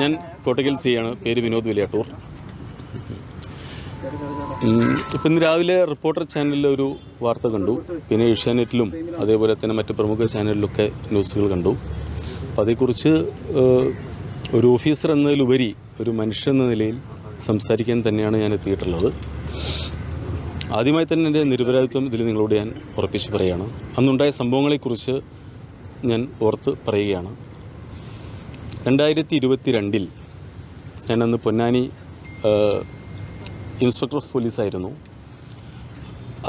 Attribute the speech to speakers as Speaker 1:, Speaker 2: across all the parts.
Speaker 1: ഞാൻ കോട്ടക്കൽ സി ആണ്. പേര് വിനോദ് വലിയാട്ടൂർ. ഇപ്പം ഇന്ന് രാവിലെ റിപ്പോർട്ടർ ചാനലിൽ ഒരു വാർത്ത കണ്ടു. പിന്നെ ഏഷ്യാനെറ്റിലും അതേപോലെ തന്നെ മറ്റ് പ്രമുഖ ചാനലിലൊക്കെ ന്യൂസുകൾ കണ്ടു. അപ്പം അതേക്കുറിച്ച് ഒരു ഓഫീസർ എന്നതിലുപരി ഒരു മനുഷ്യൻ എന്ന നിലയിൽ സംസാരിക്കാൻ തന്നെയാണ് ഞാൻ എത്തിയിട്ടുള്ളത്. ആദ്യമായി തന്നെ എന്റെ നിരപരാധിത്വം ഇതിൽ നിങ്ങളോട് ഞാൻ ഉറപ്പിച്ച് പറയുകയാണ്. അന്നുണ്ടായ സംഭവങ്ങളെക്കുറിച്ച് ഞാൻ ഓർത്ത് പറയുകയാണ്. രണ്ടായിരത്തി ഇരുപത്തി രണ്ടിൽ ഞാനന്ന് പൊന്നാനി ഇൻസ്പെക്ടർ ഓഫ് പോലീസ് ആയിരുന്നു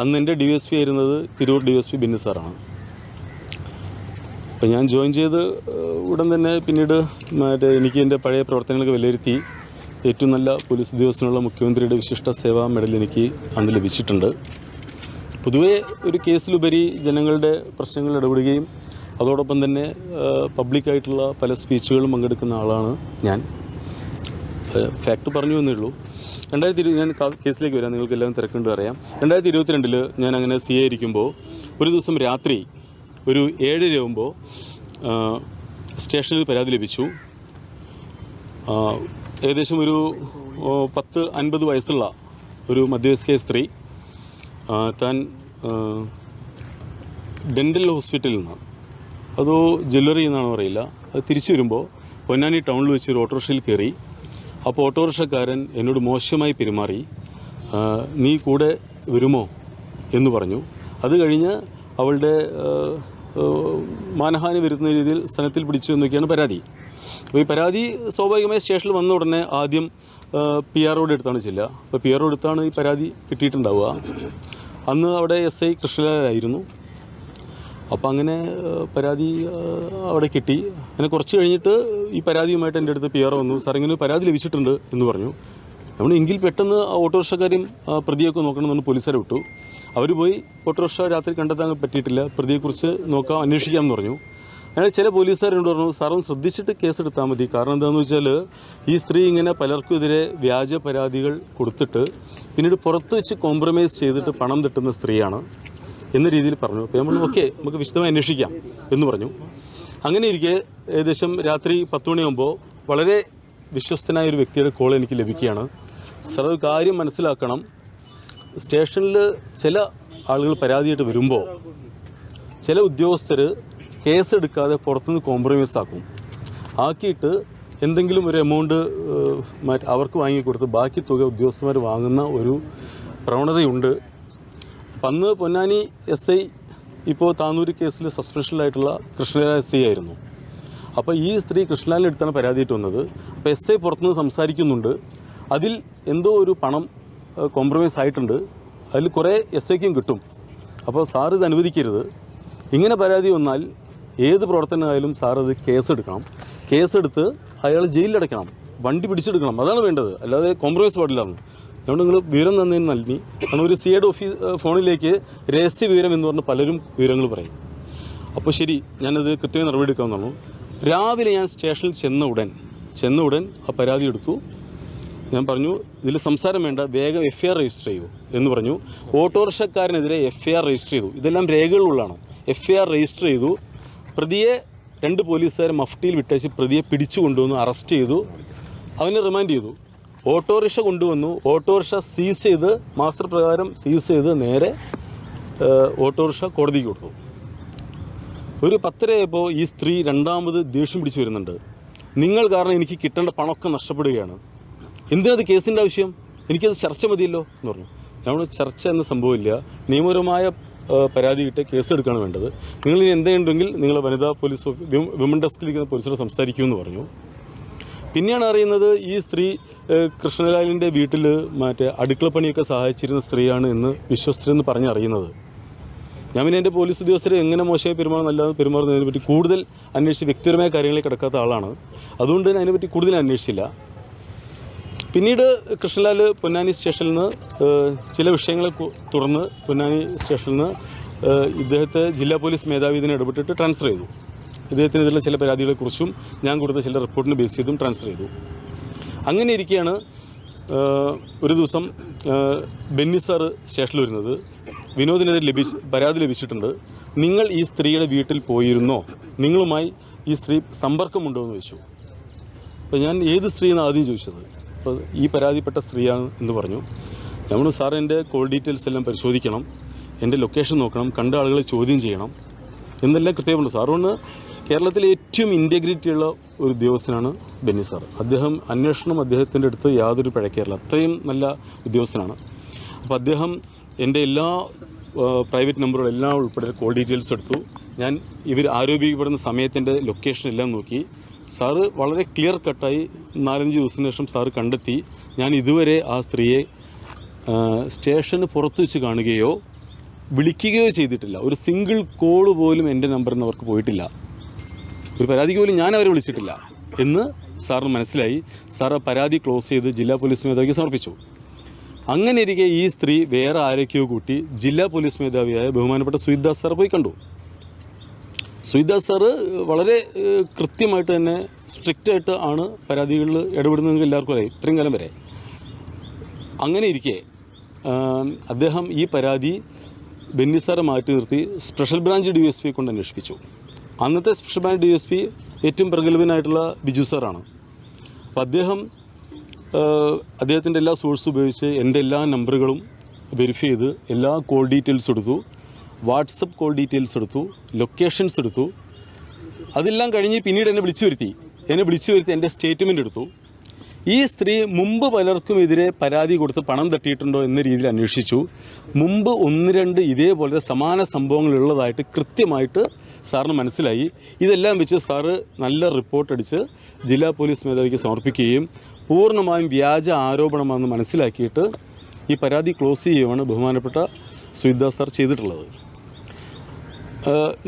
Speaker 1: അന്ന് എന്റെ ഡി എസ് പി ആയിരുന്നത് Tirur D S P Binnu സാറാണ്. അപ്പോൾ ഞാൻ ജോയിൻ ചെയ്ത് ഉടൻ തന്നെ പിന്നീട് മറ്റേ എനിക്ക് എന്റെ പഴയ പ്രവർത്തനങ്ങൾക്ക് വിലയിരുത്തി. ഏറ്റവും നല്ല പോലീസ് ഉദ്യോഗസ്ഥനുള്ള മുഖ്യമന്ത്രിയുടെ വിശിഷ്ട സേവാ മെഡൽ എനിക്ക് അന്ന് ലഭിച്ചിട്ടുണ്ട്. പൊതുവേ ഒരു കേസിലുപരി ജനങ്ങളുടെ പ്രശ്നങ്ങൾ ഇടപെടുകയും അതോടൊപ്പം തന്നെ പബ്ലിക്കായിട്ടുള്ള പല സ്പീച്ചുകളും പങ്കെടുക്കുന്ന ആളാണ് ഞാൻ. ഫാക്ട് പറഞ്ഞു എന്നേ ഉള്ളൂ. രണ്ടായിരത്തി ഇരു ഞാൻ കേസിലേക്ക് വരാം. നിങ്ങൾക്ക് എല്ലാം തിരക്കുണ്ട് അറിയാം. രണ്ടായിരത്തി ഇരുപത്തിരണ്ടിൽ ഞാൻ അങ്ങനെ സി എ ഇരിക്കുമ്പോൾ ഒരു ദിവസം രാത്രി ഒരു ഏഴരയാകുമ്പോൾ സ്റ്റേഷനിൽ പരാതി ലഭിച്ചു. ഏകദേശം ഒരു പത്ത് അൻപത് വയസ്സുള്ള ഒരു മധ്യവയസ്ക സ്ത്രീ താൻ ഡെന്റൽ ഹോസ്പിറ്റലിൽ നിന്ന് അതോ ജ്വല്ലറി എന്നാണ് പറയില്ല അത് തിരിച്ചു വരുമ്പോൾ പൊന്നാനി ടൗണിൽ വെച്ച് ഒരു ഓട്ടോറിക്ഷയിൽ കയറി അപ്പോൾ ഓട്ടോറിക്ഷക്കാരൻ എന്നോട് മോശമായി പെരുമാറി. നീ കൂടെ വരുമോ? എന്ന് പറഞ്ഞു. അത് കഴിഞ്ഞ് അവളുടെ മാനഹാനി വരുത്തുന്ന രീതിയിൽ സ്ഥലത്തിൽ പിടിച്ചു എന്നൊക്കെയാണ് പരാതി. അപ്പോൾ ഈ പരാതി സ്വാഭാവികമായി സ്റ്റേഷനിൽ വന്ന ഉടനെ ആദ്യം പി ആർ ഒയുടെ അടുത്താണ് ചെല്ലുക അപ്പോൾ പി ആർ ഓടെ ഈ പരാതി കിട്ടിയിട്ടുണ്ടാവുക. അന്ന് അവിടെ എസ് ഐ കൃഷ്ണലാലായിരുന്നു. അപ്പോൾ അങ്ങനെ പരാതി അവിടെ കിട്ടി. അങ്ങനെ കുറച്ച് കഴിഞ്ഞിട്ട് ഈ പരാതിയുമായിട്ട് എന്റെ അടുത്ത് പി ആർ വന്നു. സാർ ഇങ്ങനെ പരാതി ലഭിച്ചിട്ടുണ്ട് എന്ന് പറഞ്ഞു. നമ്മൾ എങ്കിൽ പെട്ടെന്ന് ആ ഓട്ടോറിക്ഷക്കാരും പ്രതിയൊക്കെ നോക്കണം എന്ന് പോലീസുകാരെ വിട്ടു. അവർ പോയി ഓട്ടോറിക്ഷ രാത്രി കണ്ടെത്താൻ പറ്റിയിട്ടില്ല. പ്രതിയെക്കുറിച്ച് നോക്കാം അന്വേഷിക്കാമെന്ന് പറഞ്ഞു. അങ്ങനെ ചില പോലീസുകാരോട് പറഞ്ഞു സാറും ശ്രദ്ധിച്ചിട്ട് കേസെടുത്താൽ മതി. കാരണം എന്താണെന്ന് വെച്ചാൽ ഈ സ്ത്രീ ഇങ്ങനെ പലർക്കും എതിരെ വ്യാജ പരാതികൾ കൊടുത്തിട്ട് പിന്നീട് പുറത്ത് വെച്ച് കോംപ്രമൈസ് ചെയ്തിട്ട് പണം തട്ടുന്ന സ്ത്രീയാണ്. എന്ന രീതിയിൽ പറഞ്ഞു. അപ്പോൾ നമ്മൾ ഓക്കെ നമുക്ക് വിശദമായി അന്വേഷിക്കാം എന്ന് പറഞ്ഞു. അങ്ങനെ ഇരിക്കെ ഏകദേശം രാത്രി പത്ത് മണിയാകുമ്പോൾ വളരെ വിശ്വസ്തനായ ഒരു വ്യക്തിയുടെ കോൾ എനിക്ക് ലഭിക്കുകയാണ്. സാർ ഒരു കാര്യം മനസ്സിലാക്കണം. സ്റ്റേഷനിൽ ചില ആളുകൾ പരാതിയായിട്ട് വരുമ്പോൾ ചില ഉദ്യോഗസ്ഥർ കേസെടുക്കാതെ പുറത്തുനിന്ന് കോംപ്രമൈസ് ആക്കും. ആക്കിയിട്ട് എന്തെങ്കിലും ഒരു എമൗണ്ട് അവർക്ക് വാങ്ങിക്കൊടുത്ത് ബാക്കി തുക ഉദ്യോഗസ്ഥന്മാർ വാങ്ങുന്ന ഒരു പ്രവണതയുണ്ട്. അന്ന് പൊന്നാനി എസ് ഐ ഇപ്പോൾ താന്നൂര് കേസിൽ സസ്പെൻഷനിലായിട്ടുള്ള കൃഷ്ണലാൽ എസ് ഐ ആയിരുന്നു. അപ്പോൾ ഈ സ്ത്രീ കൃഷ്ണലാലിന്റെ അടുത്താണ് പരാതിയിട്ട് വന്നത്. അപ്പോൾ എസ് ഐ പുറത്തുനിന്ന് സംസാരിക്കുന്നുണ്ട്. അതിൽ എന്തോ ഒരു പണം കോംപ്രമൈസ് ആയിട്ടുണ്ട്. അതിൽ കുറേ എസ് ഐക്കും കിട്ടും. അപ്പോൾ സാർ ഇത് അനുവദിക്കരുത്. ഇങ്ങനെ പരാതി വന്നാൽ ഏത് പ്രവർത്തനമായാലും സാർ അത് കേസെടുക്കണം. കേസെടുത്ത് അയാൾ ജയിലിലടയ്ക്കണം. വണ്ടി പിടിച്ചെടുക്കണം. അതാണ് വേണ്ടത്. അല്ലാതെ കോംപ്രമൈസ് പാടില്ലാന്ന് അതുകൊണ്ട് നിങ്ങൾ വിവരം തന്നതിന് നൽകി കാരണം ഒരു സിയുടെ ഓഫീസ് ഫോണിലേക്ക് രഹസ്യ വിവരം എന്ന് പറഞ്ഞ് പലരും വിവരങ്ങൾ പറയും. അപ്പോൾ ശരി ഞാനത് കൃത്യമായി നടപടിയെടുക്കാമെന്ന് രാവിലെ ഞാൻ സ്റ്റേഷനിൽ ചെന്ന ഉടൻ ചെന്ന ഉടൻ ആ പരാതി എടുത്തു. ഞാൻ പറഞ്ഞു ഇതിൽ സംസാരം വേണ്ട വേഗം എഫ് ഐ ആർ രജിസ്റ്റർ ചെയ്യൂ എന്ന് പറഞ്ഞു. ഓട്ടോറിക്ഷക്കാരനെതിരെ എഫ് ഐ ആർ രജിസ്റ്റർ ചെയ്തു. ഇതെല്ലാം രേഖകളുള്ളതാണ്. എഫ് ഐ ആർ രജിസ്റ്റർ ചെയ്തു. പ്രതിയെ രണ്ട് പോലീസുകാരെ മഫ്റ്റിയിൽ വിട്ടേച്ച് പ്രതിയെ പിടിച്ചു കൊണ്ടുവന്ന് അറസ്റ്റ് ചെയ്തു. അവനെ റിമാൻഡ് ചെയ്തു. ഓട്ടോറിക്ഷ കൊണ്ടുവന്നു. ഓട്ടോറിക്ഷ സീസ് ചെയ്ത് മാസ്റ്റർ പ്രകാരം സീസ് ചെയ്ത് നേരെ ഓട്ടോറിക്ഷ കോടതിക്ക് കൊടുത്തു. ഒരു പത്തരയായപ്പോൾ ഈ സ്ത്രീ രണ്ടാമത് ദേഷ്യം പിടിച്ചു വരുന്നുണ്ട്. നിങ്ങൾ കാരണം എനിക്ക് കിട്ടേണ്ട പണമൊക്കെ നഷ്ടപ്പെടുകയാണ്. എന്തിനത് കേസിന്റെ ആവശ്യം? എനിക്കത് ചർച്ച മതിയല്ലോ എന്ന് പറഞ്ഞു. നമ്മൾ ചർച്ച എന്ന സംഭവമില്ല. നിയമപരമായ പരാതി കിട്ടി കേസെടുക്കുകയാണ് വേണ്ടത്. നിങ്ങൾ ഇനി എന്തുണ്ടെങ്കിൽ നിങ്ങൾ വനിതാ പോലീസ് വിമൻ ഡെസ്കിലിരിക്കുന്ന പോലീസോട് സംസാരിക്കുമെന്ന് പറഞ്ഞു. പിന്നെയാണ് അറിയുന്നത് ഈ സ്ത്രീ കൃഷ്ണലാലിന്റെ വീട്ടിൽ മറ്റേ അടുക്കളപ്പണിയൊക്കെ സഹായിച്ചിരുന്ന സ്ത്രീയാണ് എന്ന് വിശ്വസ്തരെന്ന് പറഞ്ഞറിയുന്നത് ഞാൻ പിന്നെ എന്റെ പോലീസ് ഉദ്യോഗസ്ഥരെ എങ്ങനെ മോശമായി പെരുമാറുന്ന അല്ലാതെ പെരുമാറുന്നതിനെ പറ്റി കൂടുതൽ അന്വേഷിച്ച് വ്യക്തിപരമായ കാര്യങ്ങളിൽ കിടക്കാത്ത ആളാണ്. അതുകൊണ്ട് തന്നെ അതിനെപ്പറ്റി കൂടുതൽ അന്വേഷിച്ചില്ല. പിന്നീട് കൃഷ്ണലാൽ പൊന്നാനി സ്റ്റേഷനിൽ നിന്ന് ചില വിഷയങ്ങളെ തുടർന്ന് പൊന്നാനി സ്റ്റേഷനിൽ നിന്ന് ഇദ്ദേഹത്തെ ജില്ലാ പോലീസ് മേധാവി ഇതിനെ ഇടപെട്ടിട്ട് ട്രാൻസ്ഫർ ചെയ്തു. ഇദ്ദേഹത്തിനെതിരെ ചില പരാതികളെക്കുറിച്ചും ഞാൻ കൊടുത്ത ചില റിപ്പോർട്ടിനെ ബേസ് ചെയ്തും ട്രാൻസ്ഫർ ചെയ്തു. അങ്ങനെ ഇരിക്കുകയാണ് ഒരു ദിവസം ബെന്നി സാറ് സ്റ്റേഷനിൽ വരുന്നത്. വിനോദിനെതിരെ ലഭിച്ച് പരാതി ലഭിച്ചിട്ടുണ്ട്. നിങ്ങൾ ഈ സ്ത്രീയുടെ വീട്ടിൽ പോയിരുന്നോ? നിങ്ങളുമായി ഈ സ്ത്രീ സമ്പർക്കമുണ്ടോ? എന്ന് ചോദിച്ചു. അപ്പോൾ ഞാൻ ഏത് സ്ത്രീയെന്ന് ആദ്യം ചോദിച്ചത്? അപ്പോൾ ഈ പരാതിപ്പെട്ട സ്ത്രീയാണ് എന്ന് പറഞ്ഞു. നമ്മൾ സാർ എന്റെ കോൾ ഡീറ്റെയിൽസ് എല്ലാം പരിശോധിക്കണം. എന്റെ ലൊക്കേഷൻ നോക്കണം. കണ്ട ആളുകളെ ചോദ്യം ചെയ്യണം. എന്നെല്ലാം കൃത്യമുണ്ട് സാറുകൊണ്ട് കേരളത്തിലെ ഏറ്റവും ഇന്റഗ്രിറ്റി ഉള്ള ഒരു ഉദ്യോഗസ്ഥനാണ് ബെന്നി സാർ അദ്ദേഹം അന്വേഷണം അദ്ദേഹത്തിന്റെ അടുത്ത് യാതൊരു പഴക്കേറില്ല. അത്രയും നല്ല ഉദ്യോഗസ്ഥനാണ്. അപ്പോൾ അദ്ദേഹം എന്റെ എല്ലാ പ്രൈവറ്റ് നമ്പറുകളും എല്ലാം ഉൾപ്പെടെ കോൾ ഡീറ്റെയിൽസ് എടുത്തു. ഞാൻ ഇവർ ആരോപിക്കപ്പെടുന്ന സമയത്തിന്റെ ലൊക്കേഷൻ എല്ലാം നോക്കി. സാറ് വളരെ ക്ലിയർ കട്ടായി നാലഞ്ച് ദിവസത്തിന് ശേഷം സാറ് കണ്ടെത്തി. ഞാൻ ഇതുവരെ ആ സ്ത്രീയെ സ്റ്റേഷന് പുറത്ത് വെച്ച് കാണുകയോ വിളിക്കുകയോ ചെയ്തിട്ടില്ല. ഒരു സിംഗിൾ കോൾ പോലും എന്റെ നമ്പറിൽ നിന്ന് അവർക്ക് പോയിട്ടില്ല. ഒരു പരാതിക്ക് പോലും ഞാൻ അവരെ വിളിച്ചിട്ടില്ല എന്ന് സാറിന് മനസ്സിലായി. സാർ പരാതി ക്ലോസ് ചെയ്ത് ജില്ലാ പോലീസ് മേധാവിക്ക് സമർപ്പിച്ചു. അങ്ങനെ ഇരിക്കെ ഈ സ്ത്രീ വേറെ ആരൊക്കെയോ കൂട്ടി ജില്ലാ പോലീസ് മേധാവിയായ ബഹുമാനപ്പെട്ട സുയിദാസ് സാർ പോയി കണ്ടു. സുയിദാസ് സാറ് വളരെ കൃത്യമായിട്ട് തന്നെ സ്ട്രിക്റ്റായിട്ട് ആണ് പരാതികളിൽ ഇടപെടുന്നതെങ്കിൽ എല്ലാവർക്കും അറിയാം ഇത്രയും കാലം വരെ. അങ്ങനെ ഇരിക്കെ അദ്ദേഹം ഈ പരാതി ബെന്നി സാറെ മാറ്റി നിർത്തി special branch D S P കൊണ്ട് അന്വേഷിപ്പിച്ചു. അന്നത്തെ special branch D S P ഏറ്റവും പ്രഗത്ഭനായിട്ടുള്ള ബിജു സാറാണ്. അപ്പോൾ അദ്ദേഹം അദ്ദേഹത്തിന്റെ എല്ലാ സോഴ്സ് ഉപയോഗിച്ച് എന്റെ എല്ലാ നമ്പറുകളും വെരിഫൈ ചെയ്ത് എല്ലാ കോൾ ഡീറ്റെയിൽസ് എടുത്തു വാട്സപ്പ് കോൾ ഡീറ്റെയിൽസ് എടുത്തു ലൊക്കേഷൻസ് എടുത്തു. അതെല്ലാം കഴിഞ്ഞ് പിന്നീട് എന്നെ വിളിച്ചു വരുത്തി. എന്നെ വിളിച്ചു വരുത്തി എന്റെ സ്റ്റേറ്റ്മെന്റ് എടുത്തു. ഈ സ്ത്രീ മുമ്പ് പലർക്കും എതിരെ പരാതി കൊടുത്ത് പണം തട്ടിയിട്ടുണ്ടോ എന്ന രീതിയിൽ അന്വേഷിച്ചു. മുമ്പ് ഒന്ന് രണ്ട് ഇതേപോലത്തെ സമാന സംഭവങ്ങൾ ഉള്ളതായിട്ട് കൃത്യമായിട്ട് സാറിന് മനസ്സിലായി. ഇതെല്ലാം വെച്ച് സാറ് നല്ല റിപ്പോർട്ട് അടിച്ച് ജില്ലാ പോലീസ് മേധാവിക്ക് സമർപ്പിക്കുകയും പൂർണമായും വ്യാജ ആരോപണമാണെന്ന് മനസ്സിലാക്കിയിട്ട് ഈ പരാതി ക്ലോസ് ചെയ്യുകയാണ് ബഹുമാനപ്പെട്ട സുവിദ്ദാസ് സാർ ചെയ്തിട്ടുള്ളത്.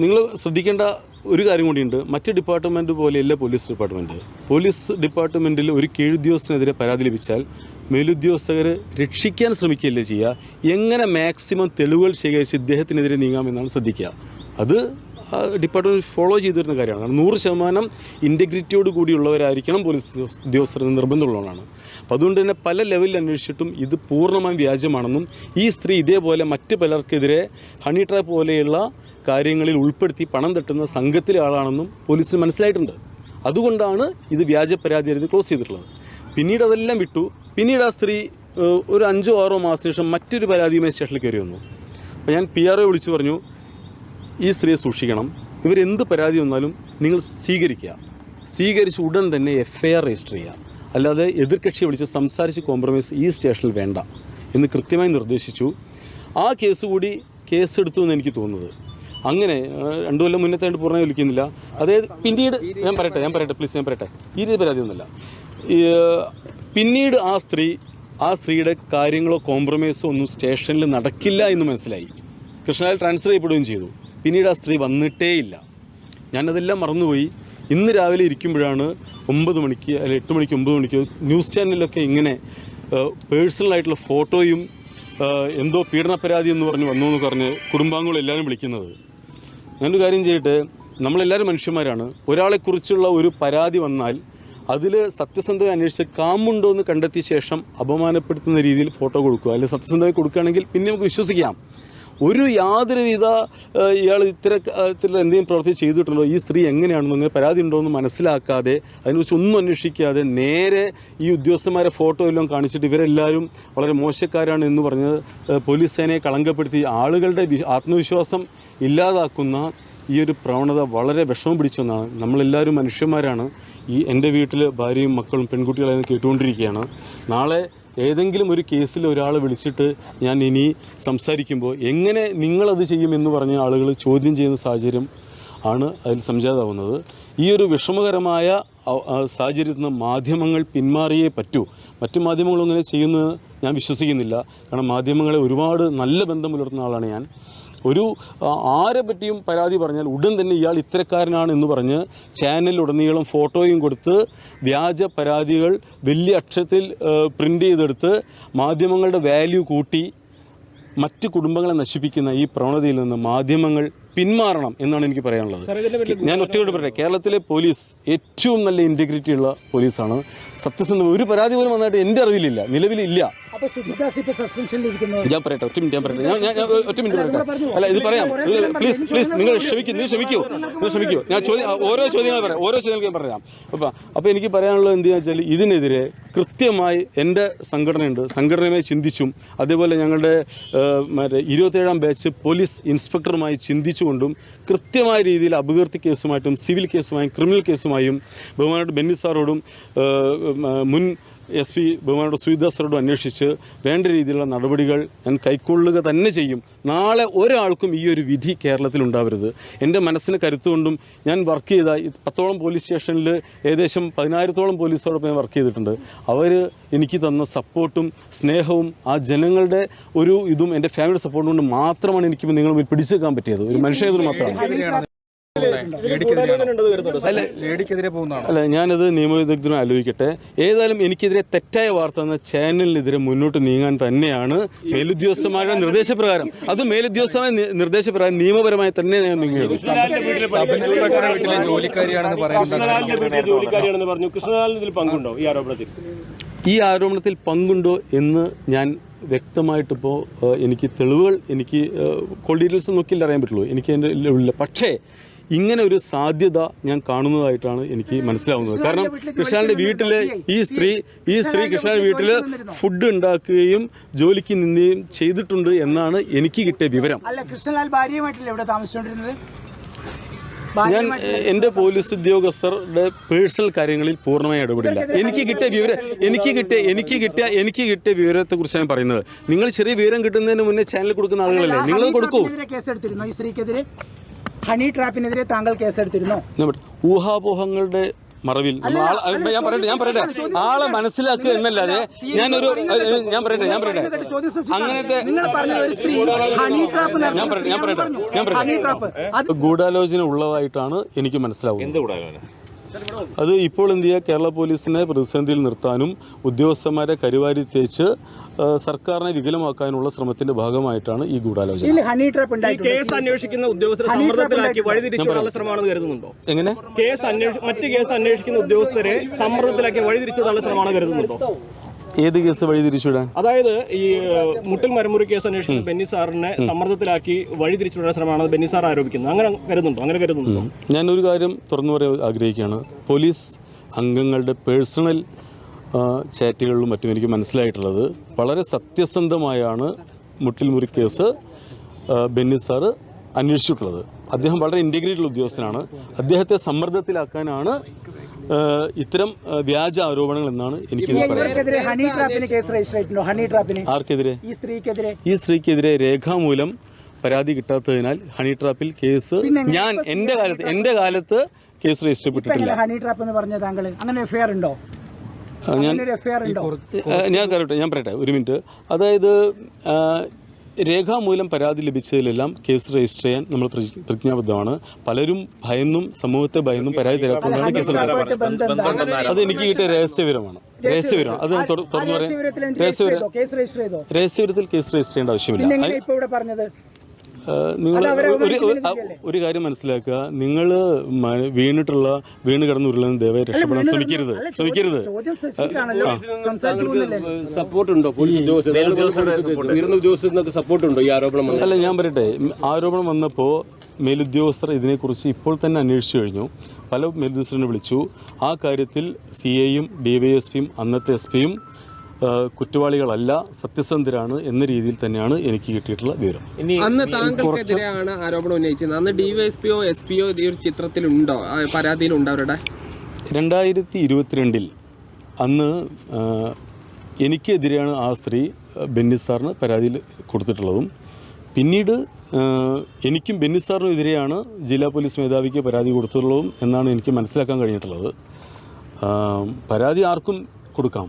Speaker 1: നിങ്ങൾ ശ്രദ്ധിക്കേണ്ട ഒരു കാര്യം കൂടിയുണ്ട്. മറ്റ് ഡിപ്പാർട്ട്മെന്റ് പോലെയല്ല പോലീസ് ഡിപ്പാർട്ട്മെന്റ് പോലീസ് ഡിപ്പാർട്ട്മെന്റിൽ ഒരു കീഴുദ്യോഗസ്ഥനെതിരെ പരാതി ലഭിച്ചാൽ മേലുദ്യോഗസ്ഥർ രക്ഷിക്കാൻ ശ്രമിക്കുകയല്ലേ ചെയ്യുക? എങ്ങനെ മാക്സിമം തെളിവുകൾ ശേഖരിച്ച് ഇദ്ദേഹത്തിനെതിരെ നീങ്ങാമെന്നാണ് ശ്രദ്ധിക്കുക. അത് ഡിപ്പാർട്ട്മെന്റ് ഫോളോ ചെയ്തു വരുന്ന കാര്യമാണ്. നൂറ് ശതമാനം ഇന്റഗ്രിറ്റിയോട് കൂടിയുള്ളവരായിരിക്കണം പോലീസ് ഉദ്യോഗ- ഉദ്യോഗസ്ഥർ എന്ന് നിർബന്ധമുള്ളതാണ് അപ്പോൾ അതുകൊണ്ട് തന്നെ പല ലെവലിൽ അന്വേഷിച്ചിട്ടും ഇത് പൂർണമായും വ്യാജമാണെന്നും ഈ സ്ത്രീ ഇതേപോലെ മറ്റ് പലർക്കെതിരെ ഹണി ട്രാപ്പ് പോലെയുള്ള കാര്യങ്ങളിൽ ഉൾപ്പെടുത്തി പണം തട്ടുന്ന സംഘത്തിലെ ആളാണെന്നും പോലീസിന് മനസ്സിലായിട്ടുണ്ട്. അതുകൊണ്ടാണ് ഇത് വ്യാജ പരാതി എഴുതി ക്ലോസ് ചെയ്തിട്ടുള്ളത്. പിന്നീട് അതെല്ലാം വിട്ടു. പിന്നീട് ആ സ്ത്രീ ഒരു അഞ്ചോ ആറോ മാസത്തിന് ശേഷം മറ്റൊരു പരാതിയുമായി സ്റ്റേഷനിൽ കയറി വന്നു. അപ്പോൾ ഞാൻ പി ആർ ഒ വിളിച്ചു പറഞ്ഞു ഈ സ്ത്രീയെ സൂക്ഷിക്കണം. ഇവരെന്ത് പരാതി വന്നാലും നിങ്ങൾ സ്വീകരിക്കുക. സ്വീകരിച്ച് ഉടൻ തന്നെ എഫ് ഐ ആർ രജിസ്റ്റർ ചെയ്യുക. അല്ലാതെ എതിർകക്ഷിയെ വിളിച്ച് സംസാരിച്ച് കോംപ്രമൈസ് ഈ സ്റ്റേഷനിൽ വേണ്ട എന്ന് കൃത്യമായി നിർദ്ദേശിച്ചു. ആ കേസ് കൂടി കേസെടുത്തു എന്ന് എനിക്ക് തോന്നുന്നത്. അങ്ങനെ രണ്ടു കൊല്ലം മുന്നത്തെ ആയിട്ട് പൂർണമായി വിളിക്കുന്നില്ല. അതായത് പിന്നീട് ഞാൻ പറയട്ടെ ഞാൻ പറയട്ടെ പ്ലീസ് ഞാൻ പറയട്ടെ. ഈ രീതി പരാതിയൊന്നുമില്ല. പിന്നീട് ആ സ്ത്രീ ആ സ്ത്രീയുടെ കാര്യങ്ങളോ കോംപ്രമൈസോ ഒന്നും സ്റ്റേഷനിൽ നടക്കില്ല എന്ന് മനസ്സിലായി. കൃഷ്ണനായി ട്രാൻസ്ഫർ ചെയ്യപ്പെടുകയും ചെയ്തു. പിന്നീട് ആ സ്ത്രീ വന്നിട്ടേയില്ല ഞാനതെല്ലാം മറന്നുപോയി. ഇന്ന് രാവിലെ ഇരിക്കുമ്പോഴാണ് ഒമ്പത് മണിക്ക് അല്ലെങ്കിൽ എട്ട് മണിക്ക് ഒമ്പത് മണിക്ക് ന്യൂസ് ചാനലിലൊക്കെ ഇങ്ങനെ പേഴ്സണലായിട്ടുള്ള ഫോട്ടോയും എന്തോ പീഡന പരാതി എന്ന് പറഞ്ഞ് വന്നു എന്ന് പറഞ്ഞ് കുടുംബാംഗങ്ങൾ എല്ലാവരും വിളിക്കുന്നത്. ഞാനൊരു കാര്യം ചെയ്യട്ടെ? നമ്മളെല്ലാവരും മനുഷ്യന്മാരാണ്. ഒരാളെക്കുറിച്ചുള്ള ഒരു പരാതി വന്നാൽ അതിൽ സത്യസന്ധത അന്വേഷിച്ച് കാമുണ്ടോ എന്ന് കണ്ടെത്തിയ ശേഷം അപമാനപ്പെടുത്തുന്ന രീതിയിൽ ഫോട്ടോ കൊടുക്കുക. അല്ലെങ്കിൽ സത്യസന്ധമായി കൊടുക്കുകയാണെങ്കിൽ പിന്നെ നമുക്ക് വിശ്വസിക്കാം. ഒരു യാതൊരുവിധ ഇയാൾ ഇത്തരത്തിൽ എന്തെങ്കിലും പ്രവർത്തി ചെയ്തിട്ടുണ്ടോ? ഈ സ്ത്രീ എങ്ങനെയാണെന്ന് പരാതി ഉണ്ടോ എന്ന് മനസ്സിലാക്കാതെ അതിനെക്കുറിച്ച് ഒന്നും അന്വേഷിക്കാതെ നേരെ ഈ ഉദ്യോഗസ്ഥന്മാരെ ഫോട്ടോ എല്ലാം കാണിച്ചിട്ട് ഇവരെല്ലാവരും വളരെ മോശക്കാരാണ് എന്ന് പറഞ്ഞ് പോലീസ് സേനയെ കളങ്കപ്പെടുത്തി ആളുകളുടെ ആത്മവിശ്വാസം ഇല്ലാതാക്കുന്ന ഈ ഒരു പ്രവണത വളരെ വിഷമം പിടിച്ചൊന്നാണ് നമ്മളെല്ലാവരും മനുഷ്യന്മാരാണ്. ഈ എന്റെ വീട്ടിൽ ഭാര്യയും മക്കളും പെൺകുട്ടികളായിരുന്നു കേട്ടുകൊണ്ടിരിക്കുകയാണ്. നാളെ ഏതെങ്കിലും ഒരു കേസിൽ ഒരാളെ വിളിച്ചിട്ട് ഞാൻ ഇനി സംസാരിക്കുമ്പോൾ എങ്ങനെ നിങ്ങളത് ചെയ്യുമെന്ന് പറഞ്ഞ ആളുകൾ ചോദ്യം ചെയ്യുന്ന സാഹചര്യം ആണ് അതിൽ സംജാതാവുന്നത്. ഈ ഒരു വിഷമകരമായ സാഹചര്യത്തിൽ നിന്ന് മാധ്യമങ്ങൾ പിന്മാറിയേ പറ്റൂ. മറ്റു മാധ്യമങ്ങളും അങ്ങനെ ചെയ്യുന്നത് ഞാൻ വിശ്വസിക്കുന്നില്ല. കാരണം മാധ്യമങ്ങളെ ഒരുപാട് നല്ല ബന്ധം പുലർത്തുന്ന ആളാണ് ഞാൻ. ഒരു ആരെ പറ്റിയും പരാതി പറഞ്ഞാൽ ഉടൻ തന്നെ ഇയാൾ ഇത്തരക്കാരനാണ് എന്ന് പറഞ്ഞ് ചാനലിലുടനീളം ഫോട്ടോയും കൊടുത്ത് വ്യാജ പരാതികൾ വലിയ അക്ഷരത്തിൽ പ്രിന്റ് ചെയ്തെടുത്ത് മാധ്യമങ്ങളുടെ വാല്യൂ കൂട്ടി മറ്റ് കുടുംബങ്ങളെ നശിപ്പിക്കുന്ന ഈ പ്രവണതയിൽ നിന്ന് മാധ്യമങ്ങൾ പിന്മാറണം എന്നാണ് എനിക്ക് പറയാനുള്ളത്. ഞാൻ ഒറ്റയോട് പറയട്ടെ കേരളത്തിലെ പോലീസ് ഏറ്റവും നല്ല ഇന്റഗ്രിറ്റി ഉള്ള പോലീസാണ്. സത്യസന്ധം ഒരു പരാതി പോലും വന്നായിട്ട് എന്റെ അറിവിലില്ല നിലവിലില്ല. ഞാൻ പറയട്ടെ ഒറ്റ മിനിറ്റ് ഞാൻ പറയട്ടെ. ഞാൻ ഒറ്റ മിനിറ്റ് പറയട്ടെ. അല്ല ഇത് പറയാം. പ്ലീസ് പ്ലീസ് നിങ്ങൾ ക്ഷമിക്കും നിങ്ങൾ ക്ഷമിക്കൂ. നിങ്ങൾ ക്ഷമിക്കൂ. ഞാൻ ചോദ്യം ഓരോ ചോദ്യങ്ങൾ പറയാം. ഓരോ ചോദ്യങ്ങൾ ഞാൻ പറയാം. അപ്പം അപ്പോൾ എനിക്ക് പറയാനുള്ളത് എന്ത് വെച്ചാൽ ഇതിനെതിരെ കൃത്യമായി എന്റെ സംഘടനയുണ്ട്. സംഘടനയുമായി ചിന്തിച്ചും അതേപോലെ ഞങ്ങളുടെ മറ്റേ ഇരുപത്തേഴാം ബാച്ച് പോലീസ് ഇൻസ്പെക്ടറുമായി ചിന്തിച്ചുകൊണ്ടും കൃത്യമായ രീതിയിൽ അപകീർത്തി കേസുമായിട്ടും സിവിൽ കേസുമായും ക്രിമിനൽ കേസുമായും ബഹുമാനായിട്ട് ബെന്നി സാറോടും മുൻ എസ് പി ബഹുമാനോട് സുവിദാസറോടും അന്വേഷിച്ച് വേണ്ട രീതിയിലുള്ള നടപടികൾ ഞാൻ കൈക്കൊള്ളുക തന്നെ ചെയ്യും. നാളെ ഒരാൾക്കും ഈ ഒരു വിധി കേരളത്തിൽ ഉണ്ടാവരുത്. എന്റെ മനസ്സിന് കരുത്തുകൊണ്ടും ഞാൻ വർക്ക് ചെയ്ത പത്തോളം പോലീസ് സ്റ്റേഷനിൽ ഏകദേശം പതിനായിരത്തോളം പോലീസോടൊപ്പം ഞാൻ വർക്ക് ചെയ്തിട്ടുണ്ട്. അവർ എനിക്ക് തന്ന സപ്പോർട്ടും സ്നേഹവും ആ ജനങ്ങളുടെ ഒരു ഇതും എന്റെ ഫാമിലി സപ്പോർട്ടും കൊണ്ട് മാത്രമാണ് എനിക്ക് നിങ്ങൾ പിടിച്ചെടുക്കാൻ പറ്റിയത്. ഒരു മനുഷ്യനത് മാത്രമാണ്. അല്ല ഞാനത് നിയമവിദഗ്ധരും ആലോചിക്കട്ടെ. ഏതായാലും എനിക്കെതിരെ തെറ്റായ വാർത്ത എന്ന ചാനലിനെതിരെ മുന്നോട്ട് നീങ്ങാൻ തന്നെയാണ് മേലുദ്യോഗസ്ഥന്മാരുടെ നിർദ്ദേശപ്രകാരം. അത് മേലുദ്യോഗസ്ഥമായ നിർദ്ദേശപ്രകാരം നിയമപരമായി തന്നെ ഞാൻ
Speaker 2: നീങ്ങിയത് ജോലിക്കാരിയാണെന്ന് പറയുന്നുണ്ട്
Speaker 3: കൃഷ്ണലാലിന്റെ ജോലിക്കാരിയാണെന്ന് പറഞ്ഞു. കൃഷ്ണലാലിന് പങ്കുണ്ടോ ഈ ആരോപണത്തിൽ?
Speaker 1: ഈ ആരോപണത്തിൽ പങ്കുണ്ടോ എന്ന് ഞാൻ വ്യക്തമായിട്ടിപ്പോൾ എനിക്ക് തെളിവുകൾ എനിക്ക് കോൾ ഡീറ്റെയിൽസ് നോക്കിയില്ല അറിയാൻ പറ്റുള്ളൂ. എനിക്ക് എന്റെ ഇല്ല പക്ഷേ ഇങ്ങനെ ഒരു സാധ്യത ഞാൻ കാണുന്നതായിട്ടാണ് എനിക്ക് മനസ്സിലാവുന്നത്. കാരണം കൃഷ്ണാന്റെ വീട്ടിൽ ഈ സ്ത്രീ ഈ സ്ത്രീ കൃഷ്ണന്റെ വീട്ടിൽ ഫുഡ് ഉണ്ടാക്കുകയും ജോലിക്ക് നിന്നുകയും ചെയ്തിട്ടുണ്ട് എന്നാണ് എനിക്ക് കിട്ടിയ വിവരം.
Speaker 4: അല്ല കൃഷ്ണലാൽ ഭാര്യയുമായിട്ടല്ലേ ഇവിടെ താമസിച്ചുകൊണ്ടിരുന്നത്?
Speaker 1: ഞാൻ എന്റെ പോലീസ് ഉദ്യോഗസ്ഥരുടെ പേഴ്സണൽ കാര്യങ്ങളിൽ പൂർണമായി ഇടപെടില്ല. എനിക്ക് കിട്ടിയ വിവരം എനിക്ക് കിട്ടിയ എനിക്ക് കിട്ടിയ എനിക്ക് കിട്ടിയ വിവരത്തെ കുറിച്ച് ഞാൻ പറയുന്നത്. നിങ്ങൾ ചെറിയ വിവരം കിട്ടുന്നതിന് മുന്നേ ചാനൽ കൊടുക്കുന്ന ആളുകളല്ലേ? നിങ്ങൾ കൊടുക്കൂ.
Speaker 4: കേസെടുത്തിരുന്നോ ഈ സ്ത്രീക്കെതിരെ? ഹണി ട്രാപ്പിനെതിരെ താങ്കൾ കേസെടുത്തിരുന്നോ?
Speaker 1: ഊഹാപോഹങ്ങളുടെ മറവിൽ. ഞാൻ പറയട്ടെ ഞാൻ പറയട്ടെ. ആളെ മനസ്സിലാക്കുക എന്നല്ലാതെ ഞാനൊരു ഒരു ഞാൻ പറയട്ടെ ഞാൻ പറയട്ടെ. അങ്ങനത്തെ
Speaker 4: നിങ്ങൾ പറഞ്ഞ ഒരു സ്ത്രീ ഹണി ട്രാപ്പ്
Speaker 1: ഞാൻ പറയട്ടെ ഞാൻ പറയട്ടെ ഞാൻ പറയട്ടെ. ഗൂഢാലോചന ഉള്ളതായിട്ടാണ് എനിക്ക് മനസ്സിലാവുന്നത്. അത് ഇപ്പോൾ എന്ത് ചെയ്യുക? കേരള പോലീസിനെ പ്രതിസന്ധിയിൽ നിർത്താനും ഉദ്യോഗസ്ഥന്മാരെ കരുവാരി തേച്ച് സർക്കാരിനെ വികലമാക്കാനുള്ള ശ്രമത്തിന്റെ ഭാഗമായിട്ടാണ് ഈ ഗൂഢാലോചന.
Speaker 4: ഹണി ട്രാപ്പ് ഉണ്ടായിട്ടുണ്ട്.
Speaker 3: കേസ് അന്വേഷിക്കുന്ന ഉദ്യോഗസ്ഥരെ സമ്മർദ്ദത്തിലാക്കി വഴിതിരിച്ചുവിടാനുള്ള ശ്രമമാണെന്ന് കരുതുന്നുണ്ടോ?
Speaker 1: എങ്ങനെ?
Speaker 3: കേസ് അന്വേഷി മറ്റ് കേസ് അന്വേഷിക്കുന്ന ഉദ്യോഗസ്ഥരെ സമ്മർദ്ദത്തിലാക്കി വഴിതിരിച്ചുവിടാനുള്ള ശ്രമമാണ് കരുതുന്നുണ്ടോ?
Speaker 1: ഏത് കേസ് വഴി തിരിച്ചുവിടാൻ?
Speaker 3: അതായത് ഈ മുട്ടൽ മരമുറി കേസ് അന്വേഷിച്ച് ബെന്നി സാറിനെ സമ്മർദ്ദത്തിലാക്കി വഴി തിരിച്ചുവിടാൻ ശ്രമമാണ് ബെന്നി സാർ ആരോപിക്കുന്നത്. അങ്ങനെ കരുതുന്നുണ്ടോ? അങ്ങനെ കരുതുന്നുണ്ടോ?
Speaker 1: ഞാനൊരു കാര്യം തുറന്നു പറയാൻ ആഗ്രഹിക്കുകയാണ്. പോലീസ് അംഗങ്ങളുടെ പേഴ്സണൽ ചാറ്റുകളിലും മറ്റും എനിക്ക് മനസ്സിലായിട്ടുള്ളത് വളരെ സത്യസന്ധമായാണ് മുട്ടിൽ മുറി കേസ് ബെന്നി സാറ് അന്വേഷിച്ചിട്ടുള്ളത്. അദ്ദേഹം വളരെ ഇന്റഗ്രിറ്റി ഉദ്യോഗസ്ഥനാണ്. അദ്ദേഹത്തെ സമ്മർദ്ദത്തിലാക്കാനാണ് ഇത്തരം വ്യാജ ആരോപണങ്ങൾ എന്നാണ് എനിക്ക് ആർക്കെതിരെ?
Speaker 4: ഈ സ്ത്രീക്കെതിരെ?
Speaker 1: ഈ സ്ത്രീക്കെതിരെ രേഖാമൂലം പരാതി കിട്ടാത്തതിനാൽ ഹണി ട്രാപ്പിൽ കേസ് ഞാൻ എന്റെ കാലത്ത് എന്റെ കാലത്ത് കേസ് രജിസ്റ്റർ
Speaker 4: ചെയ്തിട്ടില്ല.
Speaker 1: ചെയ്യപ്പെട്ടിട്ടില്ല
Speaker 4: ഹണി ട്രാപ്പ് എന്ന് പറഞ്ഞ താങ്കൾ അങ്ങനെ എഫ്ഐആർ ഉണ്ടോ?
Speaker 1: ഞാൻ ഞാൻ പറയട്ടെ ഞാൻ പറയട്ടെ ഒരു മിനിറ്റ്. അതായത് രേഖാമൂലം പരാതി ലഭിച്ചതിലെല്ലാം കേസ് രജിസ്റ്റർ ചെയ്യാൻ നമ്മൾ പ്രതിജ്ഞാബദ്ധമാണ്. പലരും ഭയന്നും സമൂഹത്തെ ഭയന്നും പരാതി തരാത്തതുകൊണ്ടാണ് കേസ്? അത് എനിക്ക് കിട്ടിയ രഹസ്യവിവരമാണ്. രഹസ്യവിവരമാണ് അത് തുറന്നു
Speaker 4: പറയാം.
Speaker 1: രഹസ്യവിവരം രഹസ്യവിവരത്തിൽ കേസ് രജിസ്റ്റർ ചെയ്യേണ്ട ആവശ്യമില്ല. നിങ്ങൾ ഒരു ഒരു- കാര്യം മനസ്സിലാക്കുക. നിങ്ങൾ വീണിട്ടുള്ള വീണ് കിടന്ന് ഉരുളെന്ന് ദയവായി രക്ഷപ്പെടാൻ ശ്രമിക്കരുത്. ശ്രമിക്കരുത്.
Speaker 4: സ്പെസിഫിക് ആണല്ലോ. സംസാരിച്ചു
Speaker 5: സപ്പോർട്ട് ഉണ്ടോ ഉയർന്ന ഉദ്യോഗസ്ഥർക്ക് സപ്പോർട്ട് ഉണ്ടോ ഈ ആരോപണം
Speaker 1: അല്ല ഞാൻ പറയട്ടെ. ആരോപണം വന്നപ്പോൾ മേലുദ്യോഗസ്ഥർ ഇതിനെക്കുറിച്ച് ഇപ്പോൾ തന്നെ അന്വേഷിച്ചു കഴിഞ്ഞു. പല മേലുദ്യോഗസ്ഥരെ വിളിച്ചു. ആ കാര്യത്തിൽ സി എയും ഡി വൈ എസ് പിയും അന്നത്തെ എസ് പിയും കുറ്റവാളികളല്ല സത്യസന്ധരാണ് എന്ന രീതിയിൽ തന്നെയാണ് എനിക്ക് കിട്ടിയിട്ടുള്ള വിവരം.
Speaker 6: അന്ന് താങ്കൾക്കെതിരെയാണ് ആരോപണം ഉന്നയിച്ചത്. അന്ന് ഡിവൈഎസ്പിയോ എസ് പിയോ ഈ ഒരു ചിത്രത്തിലുണ്ടോ? പരാതിയിലുണ്ടോ അവരുടെ?
Speaker 1: രണ്ടായിരത്തി ഇരുപത്തിരണ്ടിൽ അന്ന് എനിക്കെതിരെയാണ് ആ സ്ത്രീ ആ, ബെന്നി സാറിന് പരാതിയിൽ കൊടുത്തിട്ടുള്ളതും. പിന്നീട് എനിക്കും ബെന്നി സാറിനും എതിരെയാണ് ജില്ലാ പോലീസ് മേധാവിക്ക് പരാതി കൊടുത്തിട്ടുള്ളതും എന്നാണ് എനിക്ക് മനസ്സിലാക്കാൻ കഴിഞ്ഞിട്ടുള്ളത്. പരാതി ആർക്കും കൊടുക്കാം?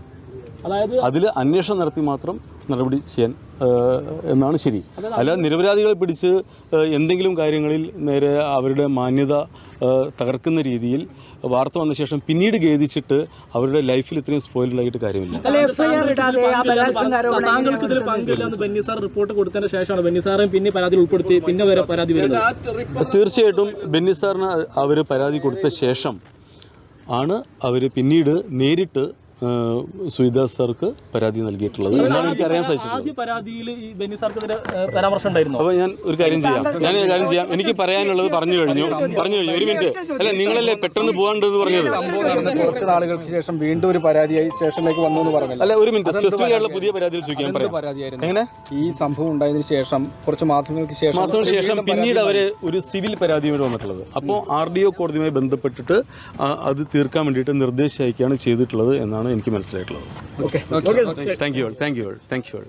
Speaker 3: അതായത്
Speaker 1: അതിൽ അന്വേഷണം നടത്തി മാത്രം നടപടി ചെയ്യാൻ എന്നാണ് ശരി. അല്ല നിരപരാധികളെ പിടിച്ച് എന്തെങ്കിലും കാര്യങ്ങളിൽ നേരെ അവരുടെ മാന്യത തകർക്കുന്ന രീതിയിൽ വാർത്ത വന്ന ശേഷം പിന്നീട് ഖേദിച്ചിട്ട് അവരുടെ ലൈഫിൽ ഇത്രയും സ്പോയിലായിട്ട് കാര്യമില്ല.
Speaker 4: എഫ്ഐആർ ഇടാതെ ആ ബലാത്സംഗ ആരോപണം
Speaker 3: താങ്കൾക്ക് ഇതിൽ പങ്കില്ലെന്ന് ബെന്നി സാർ റിപ്പോർട്ട് കൊടുത്തതിന് ശേഷമാണ് ബെന്നി സാറും പിന്നെ പരാതി ഉൾപ്പെടുത്തി പിന്നെ വരെ പരാതി വരുന്നത്?
Speaker 1: തീർച്ചയായിട്ടും ബെന്നി സാറിന് അവർ പരാതി കൊടുത്ത ശേഷം ആണ് അവർ പിന്നീട് നേരിട്ട് ഏഹ്, സുജിദാസ് സാർക്ക് പരാതി നൽകിയിട്ടുള്ളത് എന്നാണ് എനിക്ക് അറിയാൻ
Speaker 3: സാധിച്ചത്
Speaker 1: അപ്പോൾ ഞാൻ ഒരു കാര്യം ചെയ്യാം. ഞാൻ ഒരു കാര്യം ചെയ്യാം. എനിക്ക് പറയാനുള്ളത് പറഞ്ഞു കഴിഞ്ഞു. പറഞ്ഞു കഴിഞ്ഞു. ഒരു മിനിറ്റ്. അല്ല നിങ്ങളല്ലേ പെട്ടെന്ന് പോകാണ്ടെന്ന് പറഞ്ഞത്?
Speaker 2: സംഭവം നടന്ന് കുറച്ച് നാളുകൾക്ക് ശേഷം വീണ്ടും ഒരു പരാതിയായി സ്റ്റേഷനിലേക്ക് വന്നു എന്ന് പറഞ്ഞു
Speaker 1: അല്ല ഒരു മിനിറ്റ്. സ്പെസിഫിക് ആയിട്ടുള്ള പുതിയ പരാതിയിൽ ചോദിക്കാൻ പറയാം. എങ്ങനെ?
Speaker 2: ഈ സംഭവം ഉണ്ടായതിനു ശേഷം കുറച്ച് മാസങ്ങൾക്ക് ശേഷം
Speaker 1: മാസങ്ങൾക്ക് ശേഷം പിന്നീട് അവർ ഒരു സിവിൽ പരാതിയുമായി വന്നിട്ടുള്ളത്. അപ്പോൾ ആർ ഡി ഒ കോടതിയുമായി ബന്ധപ്പെട്ടിട്ട് അത് തീർക്കാൻ വേണ്ടിയിട്ട് നിർദ്ദേശം അയക്കുകയാണ് ചെയ്തിട്ടുള്ളത് എന്നാണ് എനിക്ക് മനസ്സിലായിട്ടുള്ളത്.
Speaker 2: Okay
Speaker 1: thank you thank you thank you